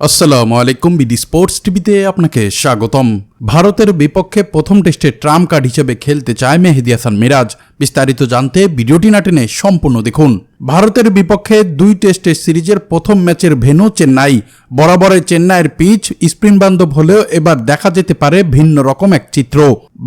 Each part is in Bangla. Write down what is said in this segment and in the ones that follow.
আসসালামু আলাইকুম বিডি স্পোর্টস টিভিতে আপনাকে স্বাগতম। ভারতের বিপক্ষে প্রথম টেস্টে ট্রাম কার্ড হিসেবে খেলতে চায় মেহেদি হাসান মিরাজ। বিস্তারিত জানতে ভিডিওটি না টেনে সম্পূর্ণ দেখুন। ভারতের বিপক্ষে দুই টেস্টের সিরিজের প্রথম ম্যাচের ভেন্যু চেন্নাই। বরাবরের চেন্নাইয়ের পিচ স্পিন বান্ধব হলেও এবার দেখা যেতে পারে ভিন্ন রকম এক চিত্র।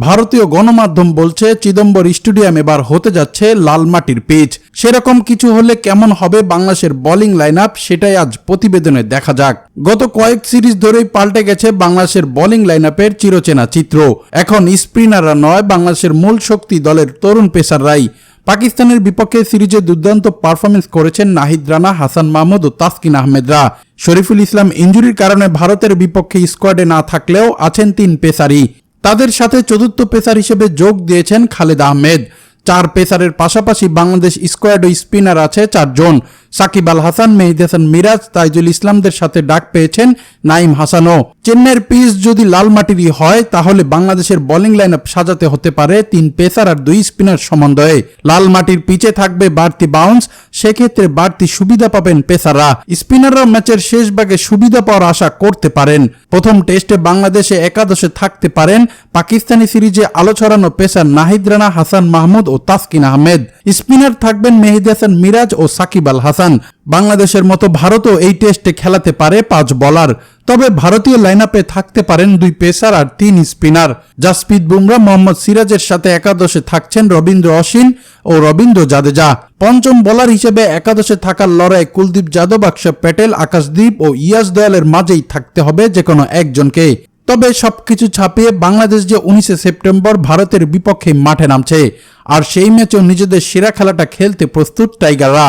ভারতীয় গণমাধ্যম বলছে, চিদম্বর স্টেডিয়াম এবার হতে যাচ্ছে লাল মাটির পিচ। সেরকম কিছু হলে কেমন হবে বাংলাদেশের বোলিং লাইন আপ সেটাই আজ প্রতিবেদনে দেখা যাক। গত কয়েক সিরিজ ধরেই পাল্টে গেছে বাংলাদেশের বোলিং লাইন আপের চিরচেনা চিত্র। এখন স্পিনাররা নয়, বাংলাদেশের মূল শক্তি দলের তরুণ পেসাররাই। পাকিস্তানের বিপক্ষে সিরিজে দুর্দান্ত পারফরমেন্স করেছেন নাহিদ রানা, হাসান মাহমুদ ও তাসকিন আহমেদরা। শরীফুল ইসলাম ইঞ্জুরির কারণে ভারতের বিপক্ষে স্কোয়াডে না থাকলেও আছেন তিন পেসারই। তাদের সাথে চতুর্থ পেসার হিসেবে যোগ দিয়েছেন খালেদ আহমেদ। চার পেসারের পাশাপাশি বাংলাদেশ স্কোয়াড ও স্পিনার আছে চারজন। সাকিব আল হাসান মেহিদ হাসান মিরাজ, তাইজুল ইসলামদের সাথে ডাক পেয়েছেন নাইম হাসানও। চেন্নাইয়ের পিচ যদি লাল মাটিরই হয়, তাহলে বাংলাদেশের বোলিং লাইন সাজাতে হতে পারে তিন পেসার আর দুই স্পিনার সমন্বয়ে। লাল মাটির পিচে থাকবে বাড়তি বাউন্স সেক্ষেত্রে বাড়তি সুবিধা পাবেন পেসাররা। স্পিনাররা ম্যাচের শেষ ভাগে সুবিধা পাওয়ার আশা করতে পারেন। প্রথম টেস্টে বাংলাদেশে একাদশে থাকতে পারেন পাকিস্তানি সিরিজে আলো ছড়ানো পেসার নাহিদ রানা, হাসান মাহমুদ ও তাসকিন আহমেদ। স্পিনার থাকবেন মেহিদি হাসান মিরাজ ও সাকিব আল হাসান বাংলাদেশের মতো ভারতও এই টেস্টে খেলাতে পারে পাঁচ বলার। তবে ভারতীয় লাইন আপে থাকতে পারেন দুই পেসার আর তিন স্পিনার জাসপ্রীত বুমরা, মোহাম্মদ সিরাজের সাথে একাদশে থাকছেন রবীন্দ্র অশ্বিন ও রবীন্দ্র জাদেজা। পঞ্চম বোলার হিসেবে একাদশে থাকার লড়াই কুলদীপ যাদব অক্ষর প্যাটেল, আকাশদীপ ও ইয়াস দয়ালের মাঝেই থাকতে হবে যে কোনো একজনকে। তবে সবকিছু ছাপিয়ে বাংলাদেশ যে উনিশে সেপ্টেম্বর ভারতের বিপক্ষে মাঠে নামছে। আর সেই ম্যাচেও নিজেদের সেরা খেলাটা খেলতে প্রস্তুত টাইগাররা।